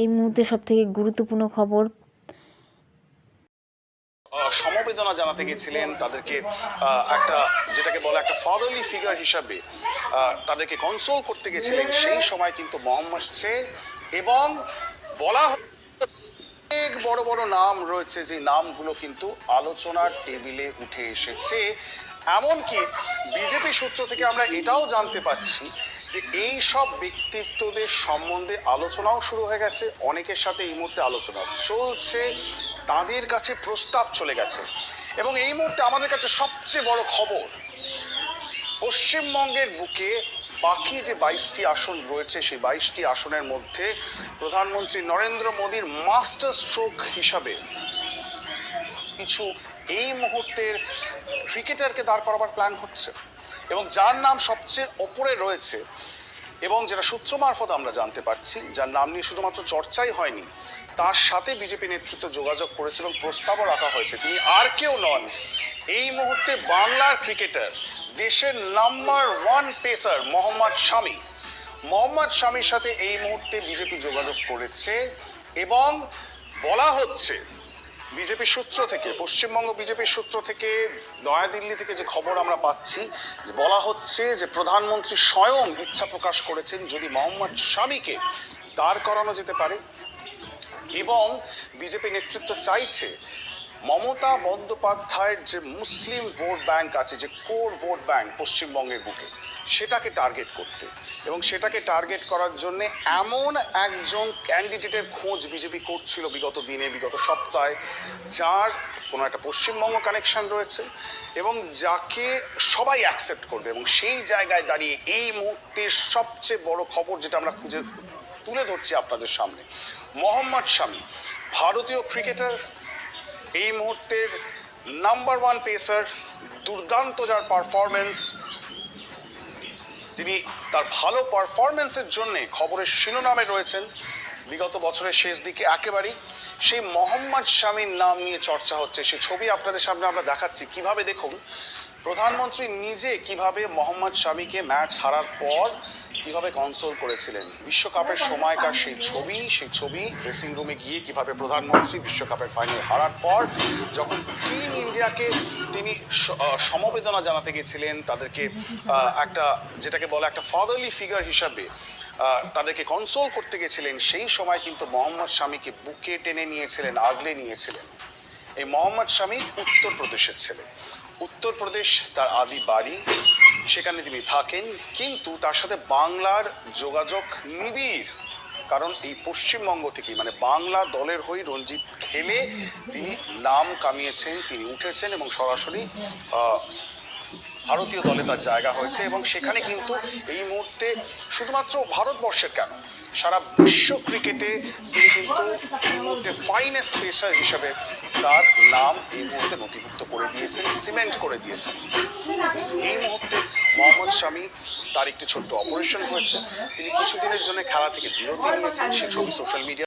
এই মুহূর্তে সবথেকে গুরুত্বপূর্ণ খবর। সমবেদনা জানাতে গেছিলেন তাদেরকে একটা যেটাকে বলে একটা ফাদারলি ফিগার হিসাবে তাদেরকে কনসোল করতে গেছিলেন। সেই সময় কিন্তু মোহাম্মদ সে এবং বলা অনেক বড় বড় নাম রয়েছে, যে নামগুলো কিন্তু আলোচনার টেবিলে উঠে এসেছে। এমনকি বিজেপি সূত্র থেকে আমরা এটাও জানতে পাচ্ছি যে এই সব ব্যক্তিত্বদের সম্বন্ধে আলোচনাও শুরু হয়ে গেছে, অনেকের সাথে এই মুহূর্তে আলোচনা চলছে, তাদের কাছে প্রস্তাব চলে গেছে এবং এই মুহূর্তে আমাদের কাছে সবচেয়ে বড় খবর, পশ্চিমবঙ্গের বুকে বাকি যে বাইশটি আসন রয়েছে, সেই বাইশটি আসনের মধ্যে প্রধানমন্ত্রী নরেন্দ্র মোদীর মাস্টার স্ট্রোক হিসাবে কিছু এই মুহূর্তের ক্রিকেটারকে দাঁড় করাবার প্ল্যান হচ্ছে। এবং যার নাম সবচেয়ে ওপরে রয়েছে এবং যেটা সূত্র মারফত আমরা জানতে পারছি, যার নাম নিয়ে শুধুমাত্র চর্চাই হয়নি, তার সাথে বিজেপি নেতৃত্ব যোগাযোগ করেছে এবং প্রস্তাবও রাখা হয়েছে। তিনি আর কেউ নন, এই মুহূর্তে বাংলার ক্রিকেটার, দেশের number one pacer Mohammad Shami. Mohammad শামীর সাথে এই মুহূর্তে বিজেপি যোগাযোগ করেছে এবং বলা হচ্ছে বিজেপি সূত্র থেকে, পশ্চিমবঙ্গ বিজেপির সূত্র থেকে, নয়াদিল্লি থেকে যে খবর আমরা পাচ্ছি বলা হচ্ছে যে প্রধানমন্ত্রী স্বয়ং ইচ্ছা প্রকাশ করেছেন যদি মোহাম্মদ স্বামীকে দাঁড় করানো যেতে পারে। এবং বিজেপি নেতৃত্ব চাইছে মমতা বন্দ্যোপাধ্যায়ের যে মুসলিম ভোট ব্যাংক আছে, যে কোর ভোট ব্যাংক পশ্চিমবঙ্গের বুকে, সেটাকে টার্গেট করতে। এবং সেটাকে টার্গেট করার জন্য এমন একজন ক্যান্ডিডেটের খোঁজ বিজেপি করছিল বিগত দিনে, বিগত সপ্তাহে, যার কোনো একটা পশ্চিমবঙ্গ কানেকশন রয়েছে এবং যাকে সবাই অ্যাকসেপ্ট করবে। এবং সেই জায়গায় দাঁড়িয়ে এই মুহূর্তের সবচেয়ে বড় খবর যেটা আমরা খুঁজে তুলে ধরছি আপনাদের সামনে, মোহাম্মদ শামী, ভারতীয় ক্রিকেটার এই মুহূর্তের নাম্বার ওয়ান পেসার দুর্দান্ত যার পারফরমেন্স তিনি তার ভালো পারফরমেন্সের জন্যে খবরের শিরোনামে রয়েছেন। বিগত বছরের শেষ দিকে একেবারেই সেই মোহাম্মদ শামীর নাম নিয়ে চর্চা হচ্ছে। সেই ছবি আপনাদের সামনে আমরা দেখাচ্ছি। কীভাবে দেখুন, প্রধানমন্ত্রী নিজে কীভাবে মোহাম্মদ শামীকে ম্যাচ হারার পর কীভাবে কনসোল করেছিলেন? বিশ্বকাপের সময়কার সেই ছবি সেই ছবি ড্রেসিং রুমে গিয়ে কীভাবে প্রধানমন্ত্রী বিশ্বকাপের ফাইনাল হারার পর যখন টিম ইন্ডিয়াকে তিনি সমবেদনা জানাতে গেছিলেন, তাদেরকে একটা যেটাকে বলে একটা ফাদারলি ফিগার হিসাবে তাদেরকে কনসোল করতে গেছিলেন, সেই সময় কিন্তু মোহাম্মদ স্বামীকে বুকে টেনে নিয়েছিলেন, আগলে নিয়েছিলেন। এই মোহাম্মদ স্বামী উত্তরপ্রদেশের ছেলে। উত্তরপ্রদেশ তার আদি বাড়ি সেখানে তিনি থাকেন, কিন্তু তার সাথে বাংলার যোগাযোগ নিবিড়। কারণ এই পশ্চিমবঙ্গ থেকে মানে বাংলা দলের হয়ে রঞ্জিত খেলে তিনি নাম কামিয়েছেন, তিনি উঠেছেন এবং সরাসরি ভারতীয় দলে তার জায়গা হয়েছে এবং সেখানে কিন্তু এই মুহূর্তে শুধুমাত্র ভারতবর্ষের কেন? সারা বিশ্ব ক্রিকেটে তিনি কিন্তু এই মুহূর্তে ফাইনেস্ট পেসার হিসেবে তার নাম এই মুহূর্তে নথিভুক্ত করে দিয়েছেন সিমেন্ট করে দিয়েছেন। এই মুহূর্তে মোহাম্মদ শামী তার একটি ছোট্ট অপারেশন হয়েছে। তিনি কিছুদিনের জন্য খেলা থেকে বিরতি নিয়েছেন, সে ছবি সোশ্যাল মিডিয়া